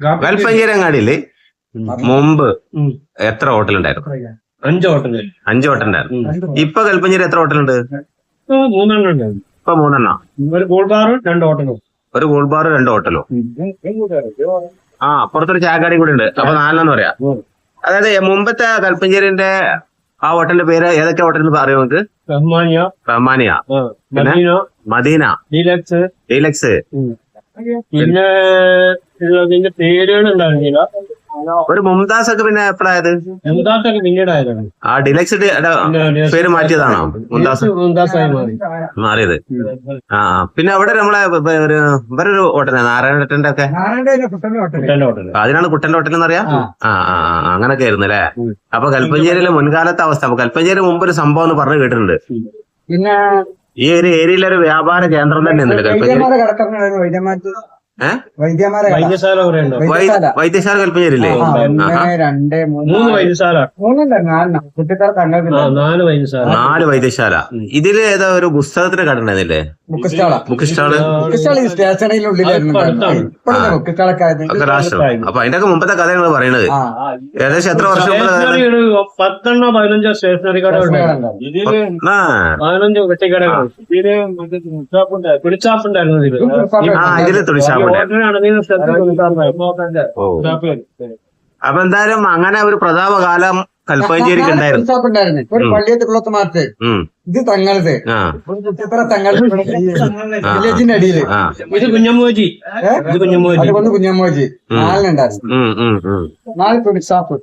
കൽപ്പഞ്ചേരങ്ങാടിയിൽ മുമ്പ് എത്ര ഹോട്ടൽ ഉണ്ടായിരുന്നു അഞ്ച് ഹോട്ടൽ അഞ്ച് ഹോട്ടൽ ഉണ്ടായിരുന്നു ഇപ്പൊ കൽപ്പഞ്ചേരി എത്ര ഹോട്ടൽ ഉണ്ട് മൂന്നെണ്ണം ഇപ്പൊ മൂന്നെണ്ണം? ഒരു ബാറും രണ്ട് ഹോട്ടലും. ഒരു ബാർ രണ്ട് ഹോട്ടലും. ആ അപ്പുറത്തൊരു ചായക്കാടി കൂടി ഉണ്ട്. അപ്പൊ നാലെണ്ണം പറയാ. അതായത് മുമ്പത്തെ കൽപ്പഞ്ചേരിന്റെ ആ ഹോട്ടലിന്റെ പേര് ഏതൊക്കെ ഹോട്ടലിന്ന് പറയും നമുക്ക് റഹ്മാനിയ. റഹ്മാനിയ. മദീന. മദീന. ഡീലക്സ്. ഡീലക്സ്. പിന്നെ ഇതിന്റെ പേരുകൾ ഉണ്ടായിരുന്നില്ല. ഒരു മുംതാസ് ഒക്കെ പിന്നെ എപ്പോഴായത്? മുംതാസ് ഒക്കെ പിന്നീടായതാണ്. ആ ഡിലക്സ് പേര് മാറ്റിയതാണോ? മുംതാസ്. മുംതാസായി മാറി. മാറിയത്. ആ. പിന്നെ അവിടെ നമ്മളെ ഒരു വ- ഒരു വേറൊരു ഹോട്ടലാണ് നാരായണേട്ടന്റെ ഒക്കെ? അതിനാണ് കുട്ടന്റെ ഹോട്ടൽ എന്ന് പറയാ ആ. ആ ആ ആ, അങ്ങനൊക്കെ ആയിരുന്നു അല്ലേ? അപ്പൊ കൽപ്പഞ്ചേരിയിലെ മുൻകാലത്തെ അവസ്ഥ. അപ്പൊ കൽപ്പഞ്ചേരി മുമ്പ് ഒരു സംഭവം എന്ന് പറഞ്ഞു കേട്ടിട്ടുണ്ട്. പിന്നെ ഈ ഒരു ഏരിയയിലെ ഒരു വ്യാപാര കേന്ദ്രം തന്നെ ഉണ്ടല്ലോ കൽപ്പഞ്ചേരി. കട. വൈദ്യശാല വൈദ്യശാല. രണ്ട് മൂന്ന് വൈദ്യശാല. നാല് വൈദ്യശാല. നാല് വൈദ്യശാല. ഇതിൽ ഏതാ ഒരു പുസ്തകത്തിന്റെ കട ഉണ്ടായിരുന്നില്ലേ ബുക്ക് സ്റ്റാളാ ബുക്ക് അപ്പൊ അതിന്റെ ഒക്കെ മുമ്പത്തെ കഥയാണ് പറയണത്. ഏകദേശം എത്ര വർഷം പത്തെണ്ണോ പതിനഞ്ചോ സ്റ്റേഷനറി കടകളുണ്ടായിരുന്നു ഇതിൽ ആ. ഓ. അപ്പൊ എന്തായാലും അങ്ങനെ ഒരു പ്രതാപകാലം കൽപ്പഞ്ചേരിക്ക് ഉണ്ടായിരുന്നു ഒരു. പള്ളിയത്ത് കുളത്തുമാർക്ക് ഉം. ഇത് തങ്ങളത് ആ. ഇത്ര തങ്ങൾ വില്ലേജിന്റെ അടിയിൽ. ആ. ഇത് കുഞ്ഞമ്മോജി? ഇത് കുഞ്ഞമ്മോജി. അതുകൊണ്ട് കുഞ്ഞമ്മോജി. നാലിനുണ്ടായിരുന്നു. നാല് തുണി ഷോപ്പ്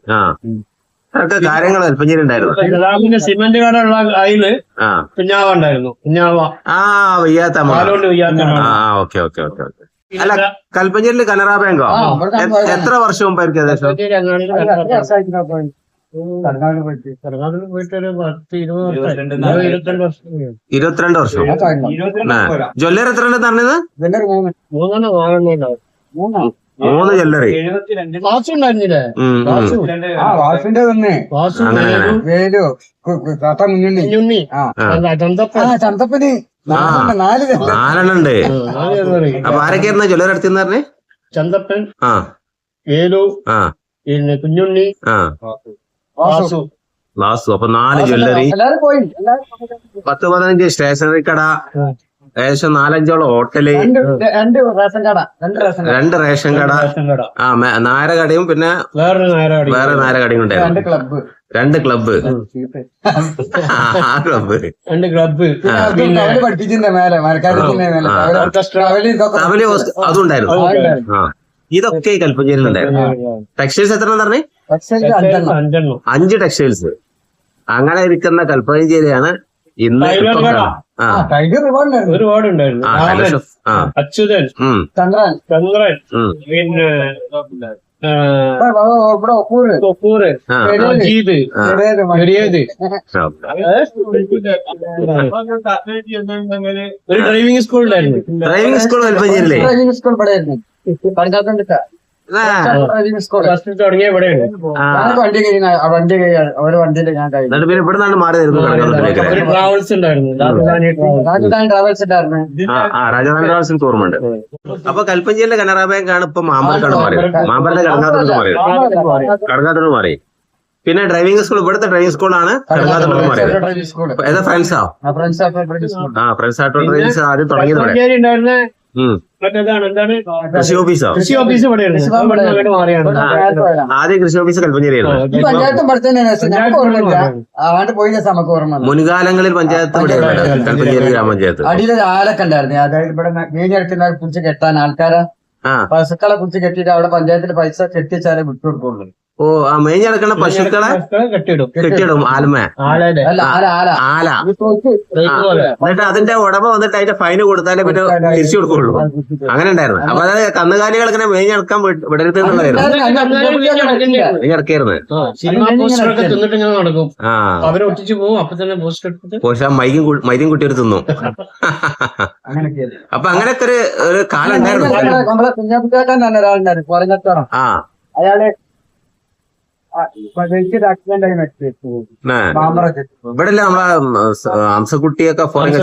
കാര്യങ്ങൾ കൽപ്പഞ്ചേരി ഉണ്ടായിരുന്നു സിമന്റ് കട ഉള്ള അതിൽ കുഞ്ഞാവ ഉണ്ടായിരുന്നു. കുഞ്ഞാവ. ആ വയ്യാത്ത ആ ഓക്കെ ഓക്കെ ഓക്കെ ഓക്കെ. അല്ല കൽപ്പഞ്ചേരിയിൽ കനറ ബാങ്കോ. എത്ര വർഷം. മുമ്പായിരിക്കും ഏകദേശം ഇരുപത്തിരണ്ട് വർഷം. ജ്വല്ലർ എത്ര ഉണ്ട് പറഞ്ഞത് മൂന്നെണ്ണം മൂന്നോ ജ്വല്ലറി ഉണ്ടായിരുന്നില്ലേ? ഉം. ആ വാസിന്റെ തന്നെ. വേലു കു- കു- മുന്നുണ്ണി കുഞ്ഞുണ്ണി ആ. ആ. ചന്തപ്പ ആ ചന്തപ്പന്. നാലെണ്ണം, നാല് പേര്. നാലെണ്ണം ഉണ്ട്. അപ്പൊ ആരൊക്കെയായിരുന്നു ജ്വല്ലറി അടുത്തെന്ന് പറഞ്ഞേ? ചന്തപ്പൻ ആ. ഏലു ആ. പിന്നെ കുഞ്ഞുണ്ണി ആ. വാസു. വാസു. അപ്പൊ നാല് ജ്വല്ലറി എല്ലാരും പോയി. എല്ലാരും പത്ത് പതിനഞ്ച് സ്റ്റേഷനറി കട. ഏകദേശം നാലഞ്ചോളം ഹോട്ടൽ. രണ്ട് രണ്ട് റേഷൻ കട രണ്ട് റേഷൻ കട. ആ നാരകടയും നായര കടയും പിന്നെ വേറെ നായര കടയും രണ്ട് ഉണ്ടായിരുന്നു ക്ലബ്ബ്. രണ്ട് ക്ലബ്ബ്. ആ ക്ലബ്ബ്. രണ്ട് ക്ലബ്ബ്. മേലെ ആ. ഇതൊക്കെ കൽപ്പഞ്ചേരിയിൽ ടെക്സ്റ്റൈൽസ് എത്ര പറഞ്ഞേ? അഞ്ച് ടെക്സ്റ്റൈൽസ്. അങ്ങനെ ഇരിക്കുന്ന കൽപ്പഞ്ചേരിയാണ് ഇന്ന് ടൈഗർ ഒരുപാടുണ്ടായിരുന്നു. ഒരുപാട് ഉണ്ടായിരുന്നു അച്യുതൻ ചന്ദ്രൻ. ചന്ദ്രൻ പിന്നെ ആ, ഇവിടെ ഒപ്പൂര്. ചെറിയത് മതി. ചെറിയത് ഒരു ഡ്രൈവിംഗ് സ്കൂൾ ഉണ്ടായിരുന്നു. ഡ്രൈവിംഗ് സ്കൂൾ ഡ്രൈവിംഗ് സ്കൂൾ ഇവിടെ ആയിരുന്നു തുടങ്ങിയ വണ്ടി കഴിഞ്ഞ വണ്ടി കഴിയാണ് അവർ വണ്ടിയിൽ ഞാൻ കഴിഞ്ഞു. എന്നിട്ട് പിന്നെ ഇവിടെ നിന്നാണ് മാറി ഒരു ട്രാവൽസ് ഉണ്ടായിരുന്നു. രാജധാനി ട്രാവൽസ് രാജധാനി ഓർമ്മയുണ്ട്. അപ്പൊ കൽപ്പഞ്ചിയിലെ കനറ ബാങ്ക് ആണ് ഇപ്പൊ മാമ്പർക്കാണ് മാറിയത്. മാമ്പറിന്റെ കടങ്ങാത്തോട് മാറിയത്. കടങ്ങാത്തോട് മാറി. പിന്നെ ഡ്രൈവിംഗ് സ്കൂൾ ഇവിടുത്തെ ഡ്രൈവിംഗ് സ്കൂളാണ് കടങ്ങാത്തോട് മാറിയത്. ഏതാ ഫ്രണ്ട്സാ? ആ ഫ്രണ്ട്സ് ആട്ടോ ഡ്രൈവിംഗ് ആദ്യം തുടങ്ങിയത് മറ്റേതാണ് എന്താണ്? കൃഷി ഓഫീസോ? കൃഷി ഓഫീസ് ഇവിടെ കൃഷി ഇവിടെ. അങ്ങോട്ട് മാറിയാണ്. ആദ്യം കൃഷി ഓഫീസ് കൽപ്പഞ്ചേരിയായിരുന്നു പഞ്ചായത്തും പഠിത്തന്നെ പോയില്ല നമുക്ക് ഓർമ്മ. മുൻകാലങ്ങളിൽ പഞ്ചായത്ത്. കൽപ്പഞ്ചേരി ഗ്രാമപഞ്ചായത്ത്. അടിയിലൊരു ആലൊക്കെ ഉണ്ടായിരുന്നു. അതായത് ഇവിടെ മീനെടുക്കുന്ന കുറിച്ച് കെട്ടാൻ ആൾക്കാരെ ആ. പശുക്കളെ കുറിച്ച് കെട്ടിയിട്ട് അവിടെ പഞ്ചായത്തിൽ പൈസ കെട്ടിച്ചാലേ വിട്ടു കൊടുക്കുള്ളൂ ഓ ആ മേഞ്ഞ് കിടക്കണ പശുക്കളെ കെട്ടിടും കെട്ടിടും ആൽമ. അല്ല ആല എന്നിട്ട് അതിന്റെ ഉടമ വന്നിട്ട് അതിന്റെ ഫൈന് കൊടുത്താലേ പിന്നെ തിരിച്ചു കൊടുക്കുള്ളൂ. അങ്ങനെ ഉണ്ടായിരുന്നു. അപ്പൊ അതായത് കന്നുകാലികൾ ഇങ്ങനെ മേഞ്ഞ് നടക്കാൻ വിടരുത് എന്നുള്ളതായിരുന്നു എടുത്തിട്ട് പക്ഷെ മൈക്കും മൈരും കുട്ടിയൊരു തിന്നു. അങ്ങനെയൊക്കെ അപ്പൊ അങ്ങനെയൊക്കെ ഒരു ഒരു കാലം ഉണ്ടായിരുന്നു. ആ. അയാൾ ഇവിടെ നമ്മളെ ഹംസക്കുട്ടിയൊക്കെ ഫോറിൻ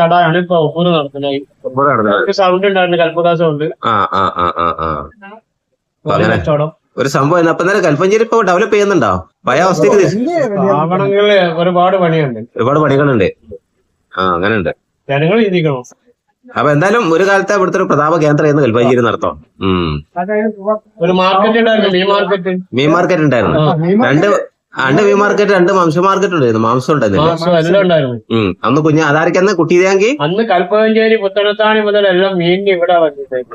കടയാണ് ഇപ്പൊ സൗണ്ട് ഉണ്ടായിരുന്നു ഒരു സംഭവം അപ്പൊ നല്ല കൽപ്പഞ്ചേരി ഇപ്പൊ ഡെവലപ്പ് ചെയ്യുന്നുണ്ടോ? പഴയ അവസ്ഥയ്ക്ക് ഒരുപാട് പണിയുണ്ട്. ഒരുപാട് പണികളുണ്ട്. ആ അങ്ങനെ ഉണ്ട് ജനങ്ങൾ ചിന്തിക്കണം. അപ്പൊ എന്തായാലും ഒരു കാലത്തെ ഇവിടുത്തെ ഒരു പ്രതാപ കേന്ദ്രം എന്ന് നടത്തം നടത്തോ ഒരു മാർക്കറ്റ് ഉണ്ടായിരുന്നു മീൻ മാർക്കറ്റ് മീൻ മാർക്കറ്റ് ഉണ്ടായിരുന്നു. രണ്ട് രണ്ട് മീൻ മാർക്കറ്റ് രണ്ട് മാംസ മാർക്കറ്റ് ഉണ്ടായിരുന്നു. മാംസം ഉണ്ടായിരുന്നു. അന്ന് കുഞ്ഞ് അതാരക്കന്ന് കുട്ടിയിതാങ്കി അന്ന് കൽപ്പകഞ്ചേരി പുത്തനത്താണി മുതലെല്ലാം മീനിന് ഇവിടെ വന്നിട്ടുണ്ട്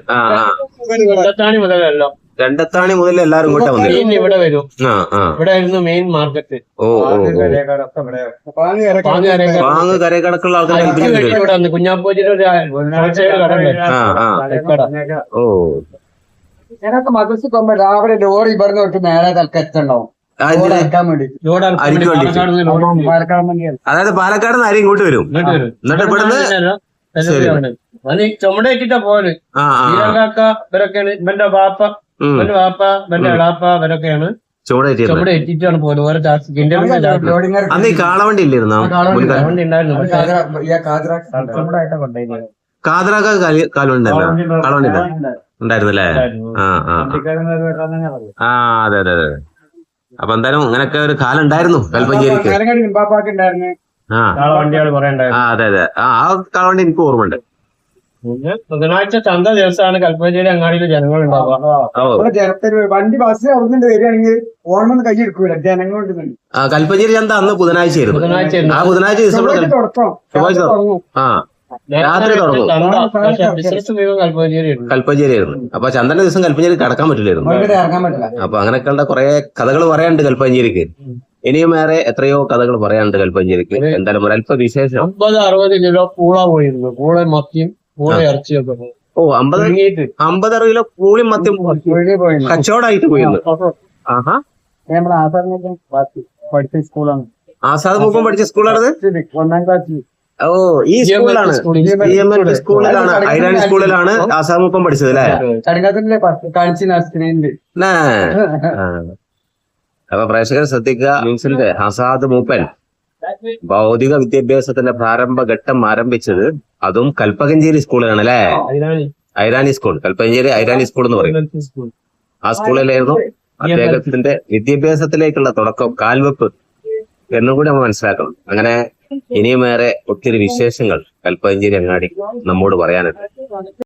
മുതലെല്ലാം. രണ്ടത്താണി മുതൽ എല്ലാരും ഇങ്ങോട്ട് വന്നില്ല ഇവിടെ വരും. ആ ആ. ഇവിടെ ആയിരുന്നു മെയിൻ മാർക്കറ്റ് ഓ ഓ. ഓ പാങ്ങരയൊക്കെ വാങ്ങ് കരയെ കടക്കുള്ള ആൾക്കാർ കുഞ്ഞാപ്പൂജിന്റെ ഒരു. ആ ആ. ഓ. രാവിലെ ലോറി പറഞ്ഞു തൊട്ട് മേലെ തൽക്കെത്തുണ്ടാവും അതായത് പാലക്കാട് നിന്ന് ആരും ഇങ്ങോട്ട് വരും. എന്നിട്ട് ഇവിടുന്ന് ചുമടേറ്റിട്ടാ പോലെ ആ ആ ഈരങ്കാക്ക ഇവരൊക്കെയാണ് ഇവന്റെ ബാപ്പ. ഉം. വാപ്പ ഇവന്റെ എളാപ്പ അവരൊക്കെയാണ് ചൂടേറ്റിരുന്നു എത്തിയിട്ടാണ് പോലും ഓരോ കിൻഡലിന്റെ അന്ന് ഈ കാളവണ്ടി ഇല്ലായിരുന്നോ? മുൻകാല വണ്ടി ഉണ്ടായിരുന്നു. കാതറാക്ക കാളവണ്ടി ഉണ്ടായിരുന്നല്ലേ? ആ ആ അതെ അതെ അതെ അപ്പൊ എന്തായാലും അങ്ങനൊക്കെ ഒരു കാലം ഉണ്ടായിരുന്നു. കൽപ്പഞ്ചേരിക്ക് ഉണ്ടായിരുന്നു. ആ അതെ അതെ. ആ ആ കാളവണ്ടി എനിക്ക് ഓർമ്മയുണ്ട്. പിന്നെ ബുധനാഴ്ച ചന്ത ദിവസമാണ് കൽപ്പഞ്ചേരി അങ്ങാടിയിൽ ജനങ്ങൾ ഉണ്ടാവുക. ജനത്തിന് വണ്ടി ബസ് അവിടുന്ന് വരികയാണെങ്കിൽ ഓണം കൈ എടുക്കൂല ജനങ്ങളുണ്ട് ആ കൽപ്പഞ്ചേരി ചന്ത അന്ന് ബുധനാഴ്ച ആയിരുന്നു. ബുധനാഴ്ച ആ ബുധനാഴ്ച ദിവസം. ആ രാത്രി തുടങ്ങും. കൽപ്പഞ്ചേരി ആയിരുന്നു അപ്പൊ ചന്ദന ദിവസം കൽപ്പഞ്ചേരി കടക്കാൻ പറ്റില്ലായിരുന്നു. അപ്പൊ അങ്ങനെയൊക്കെയുള്ള കുറെ കഥകൾ പറയാനുണ്ട് കൽപ്പഞ്ചേരിക്ക് ഇനിയും വേറെ എത്രയോ കഥകൾ പറയാനുണ്ട് കൽപ്പഞ്ചേരിക്ക് എന്തായാലും ഒരല്പ വിശേഷം. അമ്പത് അറുപത് കിലോ പൂള പോയിരുന്നു. പൂള മത്തിയും ഇറച്ചിയൊക്കെ. ഓോ അമ്പത് അമ്പത് അറുപത് കിലോ പൂളി മത്തി കച്ചവടമായിട്ട് പോയിരുന്നു ആഹാ. നമ്മുടെ ആസാദിനെ പഠിച്ച സ്കൂളാണ്. ആസാദ് മുഖം പഠിച്ച സ്കൂളാണത്? ഒന്നാം ക്ലാസ്സിൽ. ഓ ഈ സ്കൂളിലാണ്. സ്കൂളിലാണ്. ഐരാണി സ്കൂളിലാണ് ആസാദ് മുഖം പഠിച്ചത് അല്ലേ. അപ്പൊ പ്രേക്ഷകർ ശ്രദ്ധിക്കുക. ആസാദ് മൂപ്പൻ. ഭൗതിക വിദ്യാഭ്യാസത്തിന്റെ പ്രാരംഭഘട്ടം ആരംഭിച്ചത് അതും കൽപ്പകഞ്ചേരി സ്കൂളിലാണ് അല്ലേ? ഐരാനി സ്കൂൾ. കൽപ്പകഞ്ചേരി ഐരാനി സ്കൂൾ എന്ന് പറയും. ആ സ്കൂളിലായിരുന്നു അദ്ദേഹത്തിന്റെ വിദ്യാഭ്യാസത്തിലേക്കുള്ള തുടക്കം കാൽവെപ്പ് എന്നും കൂടി നമ്മൾ മനസ്സിലാക്കണം. അങ്ങനെ ഇനിയും ഏറെ ഒത്തിരി വിശേഷങ്ങൾ കൽപ്പകഞ്ചേരി അങ്ങാടി നമ്മോട് പറയാനുണ്ട്.